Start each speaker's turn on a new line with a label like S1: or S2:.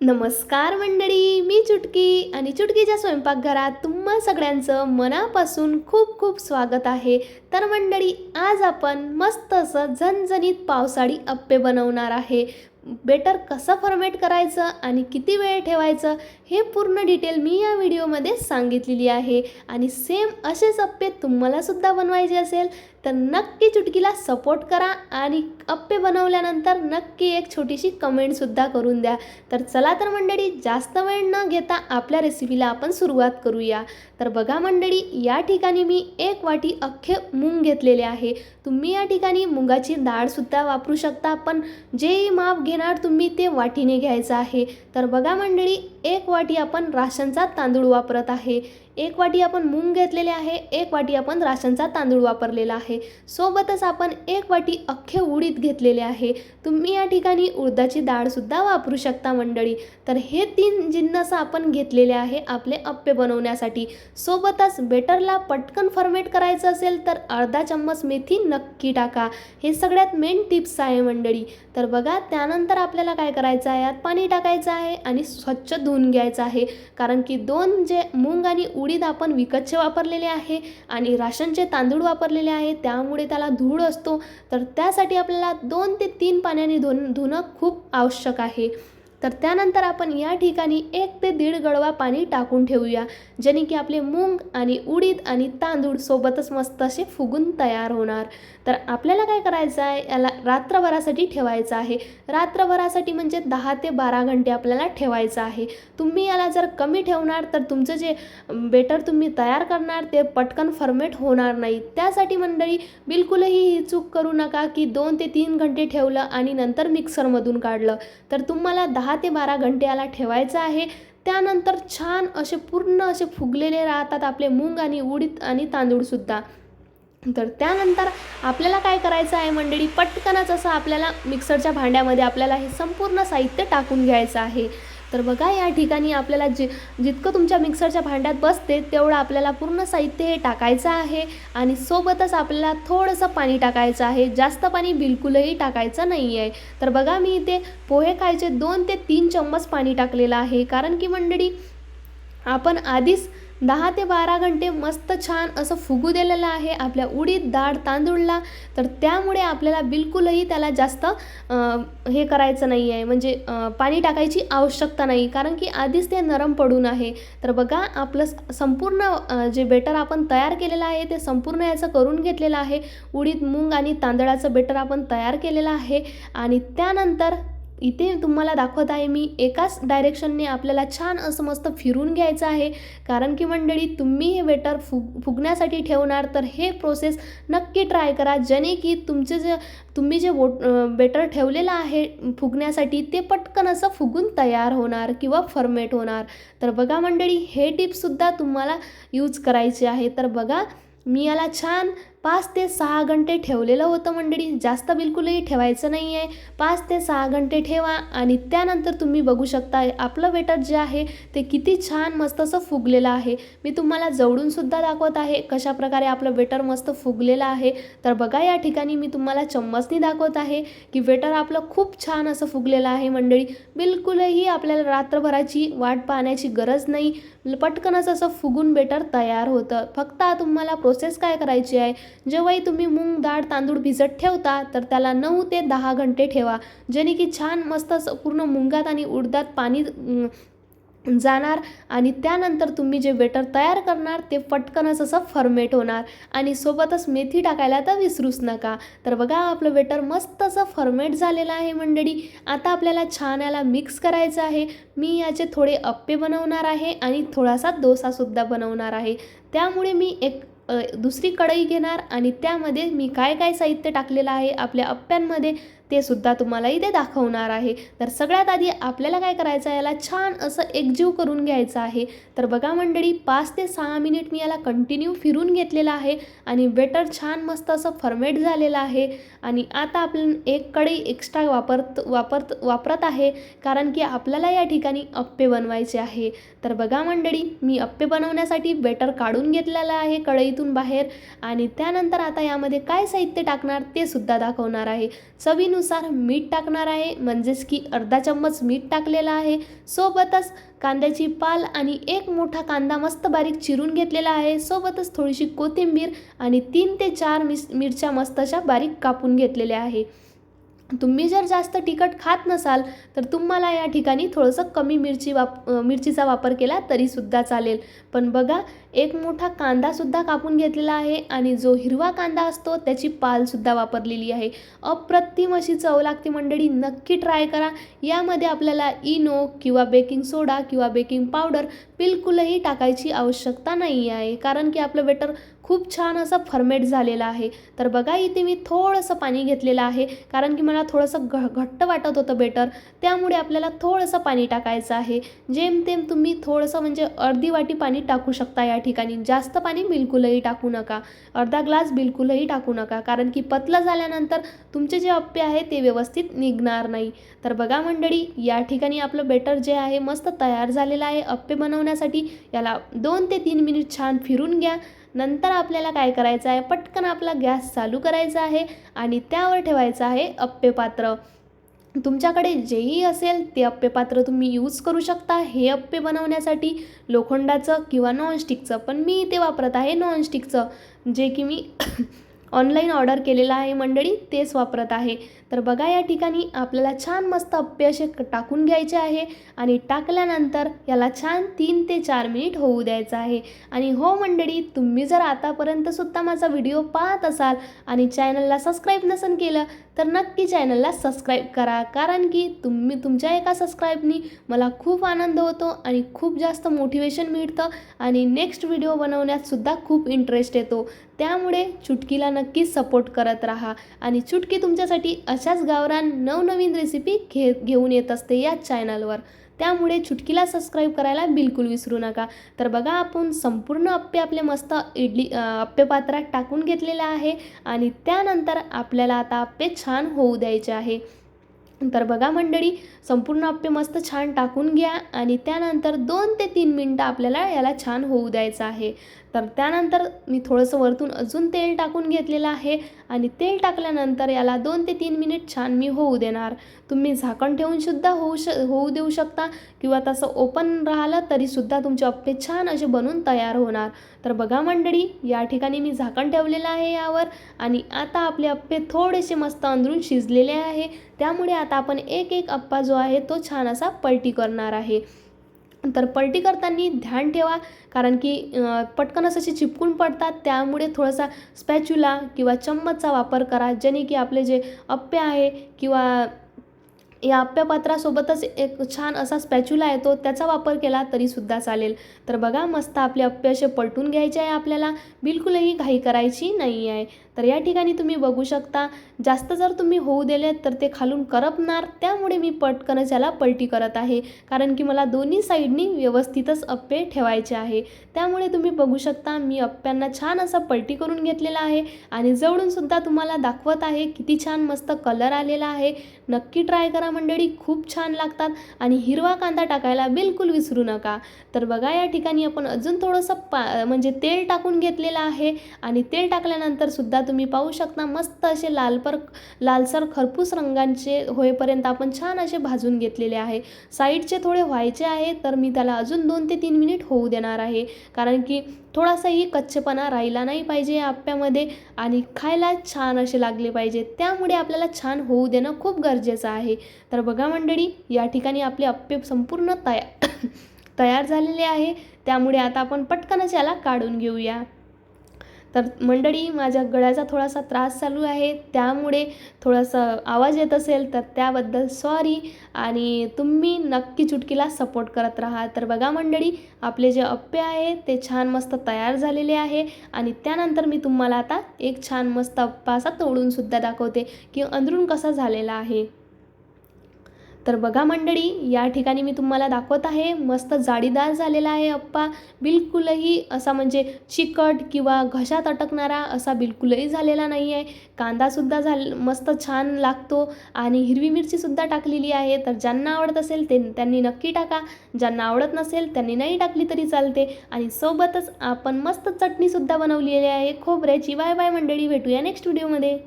S1: नमस्कार मंडळी मी चुटकी आणि चुटकीच्या स्वयंपाकघरात तुम्हा सगळ्यांचं मनापासून खूप खूप स्वागत आहे. तर मंडळी आज आपण मस्त असं झणझणीत पावसाळी अप्पे बनवणार आहे. बेटर कसं फॉर्मेट करायचं आणि किती वेळ ठेवायचं हे पूर्ण डिटेल मी या व्हिडिओमध्ये सांगितलेली आहे. आणि सेम असेच अप्पे तुम्हालासुद्धा बनवायचे असेल तर नक्की चुटकीला सपोर्ट करा आणि अप्पे बनवल्यानंतर नक्की एक छोटीशी कमेंटसुद्धा करून द्या. तर चला तर मंडळी जास्त वेळ न घेता आपल्या रेसिपीला आपण सुरुवात करूया. तर बघा मंडळी या ठिकाणी मी एक वाटी अख्खे मूंग घेतलेले आहे. तुम्ही या ठिकाणी मुगाची डाळसुद्धा वापरू शकता पण जे माप घेणार तुम्ही ते वाटीने घ्यायचं आहे. तर बघा मंडळी एक वाटी आपण राशनचा तांदूळ वापरत आहे. एक वाटी आपण मूग घेतलेले आहे एक वाटी आपण राशनचा तांदूळ वापरलेला आहे. सोबतच आपण एक वाटी अख्खे उडीद घेतलेले आहे. तुम्ही या ठिकाणी उडदाची डाळसुद्धा वापरू शकता मंडळी. तर हे तीन जिन्नस आपण घेतलेले आहे आपले अप्पे बनवण्यासाठी. सोबतच बेटरला पटकन फॉर्मेट करायचं असेल तर अर्धा चम्मच मेथी नक्की टाका. हे सगळ्यात मेन टिप्स आहे मंडळी. तर बघा त्यानंतर आपल्याला काय करायचं आहे? यात पाणी टाकायचं आहे आणि स्वच्छ धुवून घ्यायचं आहे. कारण की दोन जे मूंग आणि उडीद आपण विकतचे वापरलेले आहे आणि राशनचे तांदूळ वापरलेले आहे त्यामुळे त्याला धूळ असतो. तर त्यासाठी आपल्याला दोन ते तीन पाण्याने धुन धुणं खूप आवश्यक आहे. तर त्यानंतर आपण या ठिकाणी एक ते दीड गडवा पाणी टाकून ठेवूया ज्याने की आपले मूग आणि उडीद आणि तांदूळ सोबतच मस्त असे फुगून तयार होणार. तर आपल्याला काय करायचं आहे? याला रात्रभरासाठी ठेवायचं आहे. रात्रभरासाठी म्हणजे दहा ते बारा घंटे आपल्याला ठेवायचं आहे. तुम्ही याला जर कमी ठेवणार तर तुमचं जे बेटर तुम्ही तयार करणार ते पटकन फर्मेट होणार नाही. त्यासाठी मंडळी बिलकुलही ही चूक करू नका की दोन ते तीन घंटे ठेवलं आणि नंतर मिक्सरमधून काढलं. तर तुम्हाला दहा ते बारा घंटे याला ठेवायचं आहे. त्यानंतर छान असे पूर्ण असे फुगलेले राहतात आपले मूग आणि उडीद आणि तांदूळसुद्धा तर त्यानंतर आपल्याला काय करायचं आहे मंडळी? पटकनच असं आपल्याला मिक्सरच्या भांड्यामध्ये आपल्याला हे संपूर्ण साहित्य टाकून घ्यायचं आहे. तर बघा या ठिकाणी आपल्याला जि जितकं तुमच्या मिक्सरच्या भांड्यात बसते तेवढं आपल्याला पूर्ण साहित्य हे टाकायचं आहे आणि सोबतच आपल्याला थोडंसं पाणी टाकायचं आहे. जास्त पाणी बिलकुलही टाकायचं नाही आहे तर बघा मी इथे पोहे खायचे दोन ते तीन चम्मच पाणी टाकलेलं आहे. कारण की मंडळी आपण आधीच दहा ते बारा घंटे मस्त छान असं फुगू दिलेलं आहे आपल्या उडीद डाळ तांदूळला. तर त्यामुळे आपल्याला बिलकुलही त्याला जास्त हे करायचं नाही आहे म्हणजे पाणी टाकायची आवश्यकता नाही. कारण की आधीच ते नरम पडून आहे. तर बघा आपलं संपूर्ण जे बेटर आपण तयार केलेलं आहे ते संपूर्ण याचं करून घेतलेलं आहे. उडीद मूग आणि तांदळाचं बेटर आपण तयार केलेलं आहे. आणि त्यानंतर इथे तुम्हाला दाखवत आहे मी एकाच डायरेक्शनने आपल्याला छान असं मस्त फिरून घ्यायचं आहे. कारण की मंडळी तुम्ही हे वेटर फुग फुगण्यासाठी ठेवणार तर हे प्रोसेस नक्की ट्राय करा. जेणे की तुमचे जे तुम्ही जे वोट बेटर ठेवलेलं आहे फुगण्यासाठी ते पटकन असं फुगून तयार होणार किंवा फर्मेट होणार. तर बघा मंडळी हे टिप्ससुद्धा तुम्हाला यूज करायचे आहे. तर बघा मी याला छान पाच ते सहा घंटे ठेवलेलं होतं मंडळी. जास्त बिलकुलही ठेवायचं नाही आहे पाच ते सहा घंटे ठेवा आणि त्यानंतर तुम्ही बघू शकता आपलं वेटर जे आहे ते किती छान मस्त असं फुगलेलं आहे. मी तुम्हाला जवळूनसुद्धा दाखवत आहे कशाप्रकारे आपलं वेटर मस्त फुगलेलं आहे. तर बघा या ठिकाणी मी तुम्हाला चम्मचनी दाखवत आहे की वेटर आपलं खूप छान असं फुगलेलं आहे मंडळी. बिलकुलही आपल्याला रात्रभराची वाट पाहण्याची गरज नाही. पटकनच असं फुगून बेटर तयार होतं. फक्त तुम्हाला प्रोसेस काय करायची आहे? जेव्हाही तुम्ही मूग डाळ तांदूळ भिजत ठेवता तर त्याला नऊ ते दहा घंटे ठेवा जेणे की छान मस्त असं पूर्ण मुंगात आणि उडदात पाणी जाणार आणि त्यानंतर तुम्ही जे बेटर तयार करणार ते पटकनच असं फर्मेट होणार. आणि सोबतच मेथी टाकायला तर विसरूच नका. तर बघा आपलं बेटर मस्त असं फर्मेट झालेलं आहे मंडळी. आता आपल्याला छान याला मिक्स करायचं आहे. मी याचे थोडे अप्पे बनवणार आहे आणि थोडासा डोसासुद्धा बनवणार आहे. त्यामुळे मी एक दुसरी कढई घेणार आणि त्यामध्ये मी काय काय साहित्य टाकलेलं आहे आपल्या अप्प्यांमध्ये ते सुद्धा तुम्हाला इथे दाखवणार आहे. तर सगळ्यात आधी आपल्याला काय करायचं आहे? याला छान असं एकजीव करून घ्यायचं आहे. तर बघा मंडळी पाच ते सहा मिनिट मी याला कंटिन्यू फिरून घेतलेलं आहे आणि बेटर छान मस्त असं फर्मेट झालेलं आहे. आणि आता आपण एक कढई एक्स्ट्रा वापरत वापरत वापरत आहे. कारण की आपल्याला या ठिकाणी अप्पे बनवायचे आहे. तर बघा मंडळी मी अप्पे बनवण्यासाठी बेटर काढून घेतलेलं आहे कढईतून बाहेर. आणि त्यानंतर आता यामध्ये काय साहित्य टाकणार ते सुद्धा दाखवणार आहे. चवीनु चवीनुसार मीठ टाकणार आहे. म्हणजेच की अर्धा चम्मच मीठ टाकलेला आहे. सोबतच कांद्याची पाल आणि एक मोठा कांदा मस्त बारीक चिरून घेतलेला आहे. सोबतच थोडीशी कोथिंबीर आणि तीन ते चार मिस मिरच्या मस्त अशा बारीक कापून घेतलेल्या आहे. तुम्ही जर जास्त तिखट खात नसाल तर तुम्हाला या ठिकाणी थोडंसं कमी मिरची वाप मिरचीचा वापर केला तरीसुद्धा चालेल. पण बघा एक मोठा कांदासुद्धा कापून घेतलेला आहे आणि जो हिरवा कांदा असतो त्याची पालसुद्धा वापरलेली आहे. अप्रतिम अशी चव लागते मंडळी नक्की ट्राय करा. यामध्ये आपल्याला इनो किंवा बेकिंग सोडा किंवा बेकिंग पावडर बिलकुलही टाकायची आवश्यकता नाही आहे कारण की आपलं बेटर खूप छान असं फर्मेट झालेलं आहे. तर बघा इथे मी थोडंसं पाणी घेतलेलं आहे. कारण की मला थोडंसं घ घट्ट वाटत होतं बेटर. त्यामुळे आपल्याला थोडंसं पाणी टाकायचं आहे. जेमतेम तुम्ही थोडंसं म्हणजे अर्धी वाटी पाणी टाकू शकता या ठिकाणी. जास्त पाणी बिलकुलही टाकू नका. अर्धा ग्लास बिलकुलही टाकू नका. कारण की पतलं झाल्यानंतर तुमचे जे अप्पे आहे ते व्यवस्थित निघणार नाही. तर बघा मंडळी या ठिकाणी आपलं बेटर जे आहे मस्त तयार झालेलं आहे. अप्पे बनवण्यासाठी याला दोन ते तीन मिनिट छान फिरून घ्या. नंतर आपल्याला काय करायचं आहे? पटकन आपला गॅस चालू करायचा आहे आणि त्यावर ठेवायचं आहे अप्पे पात्र तुमच्याकडे जेही असेल ते अप्पे पात्र तुम्ही यूज करू शकता. हे अप्पे बनवण्यासाठी लोखंडाचं किंवा नॉनस्टिकचं पण मी ते वापरत आहे नॉनस्टिकचं जे की मी ऑनलाईन ऑर्डर केलेलं आहे मंडळी तेच वापरत आहे. तर बघा या ठिकाणी आपल्याला छान मस्त अप्पे असे टाकून घ्यायचे आहे आणि टाकल्यानंतर याला छान तीन ते चार मिनिट होऊ द्यायचं आहे. आणि हो मंडळी तुम्ही जर आतापर्यंतसुद्धा माझा व्हिडिओ पाहत असाल आणि चॅनलला सबस्क्राईब नसेल केलं तर नक्की चॅनलला सबस्क्राईब करा. कारण की तुम्ही तुमच्या एका सबस्क्राईबनी मला खूप आनंद होतो आणि खूप जास्त मोटिवेशन मिळतं आणि नेक्स्ट व्हिडिओ बनवण्यातसुद्धा खूप इंटरेस्ट येतो. त्यामुळे चुटकीला नक्की सपोर्ट करत राहा. आणि चुटकी तुमच्यासाठी अशाच गावरान नवनवीन रेसिपी घे घेऊन येत असते याच चॅनलवर त्यामुळे चुटकीला सबस्क्राईब करायला बिलकुल विसरू नका. तर बघा आपण संपूर्ण अप्पे आपले मस्त इडली अप्पेपात्रात अप्पे पात्रात टाकून घेतलेले आहे आणि त्यानंतर आपल्याला आता अप्पे छान होऊ द्यायचे आहे. तर बघा मंडळी संपूर्ण अप्पे मस्त छान टाकून घ्या आणि त्यानंतर दोन ते तीन मिनटं आपल्याला याला छान होऊ द्यायचं आहे. तर त्यानंतर मी थोडंसं वरतून अजून तेल टाकून घेतलेलं आहे आणि तेल टाकल्यानंतर याला दोन ते तीन मिनिट छान मी होऊ देणार. तुम्ही झाकण ठेवून सुद्धा होऊ श होऊ देऊ शकता किंवा तसं ओपन राहिलं तरीसुद्धा तुमचे अप्पे छान असे बनून तयार होणार. तर बघा मंडळी या ठिकाणी मी झाकण ठेवलेलं आहे यावर आणि आता आपले अप्पे थोडेसे मस्त अंदरून शिजलेले आहे. त्यामुळे आता आपण एक एक अप्पा जो आहे तो छान असा पलटी करणार आहे. तर पलटी करताना ध्यान ठेवा कारण की पटकन पटकनच असे चिपकून पडतात त्यामुळे थोडासा स्पॅच्युला किंवा चम्मचचा वापर करा ज्याने की आपले जे अप्पे आहे किंवा या अप्प्या पात्रासोबतच एक छान असा स्पॅच्युला येतो त्याचा वापर केला तरीसुद्धा चालेल. तर बघा मस्त आपले अप्पे असे पलटून घ्यायचे आहे आपल्याला. बिलकुलही घाई करायची नाही आहे. तर या ठिकाणी तुम्ही बघू शकता जास्त जर तुम्ही होऊ दिले तर ते खालून करपणार. त्यामुळे मी पटकनच याला पलटी करत आहे. कारण की मला दोन्ही साईडनी व्यवस्थितच अप्पे ठेवायचे आहे. त्यामुळे तुम्ही बघू शकता मी अप्प्यांना छान असा पलटी करून घेतलेला आहे. आणि जवळूनसुद्धा तुम्हाला दाखवत आहे किती छान मस्त कलर आलेला आहे. नक्की ट्राय करा मंडळी खूप छान लागतात. आणि हिरवा कांदा टाकायला बिलकुल विसरू नका. तर बघा या ठिकाणी आपण अजून थोडंसं पा म्हणजे तेल टाकून घेतलेलं आहे. आणि तेल टाकल्यानंतर सुद्धा तुम्ही पाहू शकता मस्त असे लालपर लालसर खरपूस रंगांचे होईपर्यंत आपण छान असे भाजून घेतलेले आहे. साईडचे थोडे व्हायचे आहे तर मी त्याला अजून दोन ते तीन मिनिट होऊ देणार आहे. कारण की थोडासाही कच्चेपणा राहिला नाही पाहिजे या आप्प्यामध्ये आणि खायला छान असे लागले पाहिजे. त्यामुळे आपल्याला छान होऊ देणं खूप गरजेचं आहे. तर बघा मंडळी या ठिकाणी आपले अप्पे संपूर्ण तयार तयार झालेले आहे. त्यामुळे आता आपण पटकनच याला काढून घेऊया. तर मंडळी माझ्या गळ्याचा थोडासा त्रास चालू आहे. त्यामुळे थोडासा आवाज येत असेल तर त्याबद्दल सॉरी आणि तुम्ही नक्की चुटकीला सपोर्ट करत राहा. तर बघा मंडळी आपले जे अप्पे आहे ते छान मस्त तयार झालेले आहे. आणि त्यानंतर मी तुम्हाला आता एक छान मस्त अप्पा असा तोडूनसुद्धा दाखवते की अंदरून कसा झालेला आहे. तर बघा मंडळी या ठिकाणी मी तुम्हाला दाखवत आहे मस्त जाळीदार झालेला आहे अप्पा. बिलकुलही असा म्हणजे चिकट किंवा घशात अटकणारा असा बिलकुलही झालेला नाही आहे कांदासुद्धा झाल मस्त छान लागतो आणि हिरवी मिरचीसुद्धा टाकलेली आहे. तर ज्यांना आवडत असेल ते त्यांनी नक्की टाका. ज्यांना आवडत नसेल त्यांनी नाही टाकली तरी चालते. आणि सोबतच आपण मस्त चटणीसुद्धा बनवलेली आहे. खोबऱ्याची बाय बाय मंडळी. भेटूया नेक्स्ट व्हिडिओमध्ये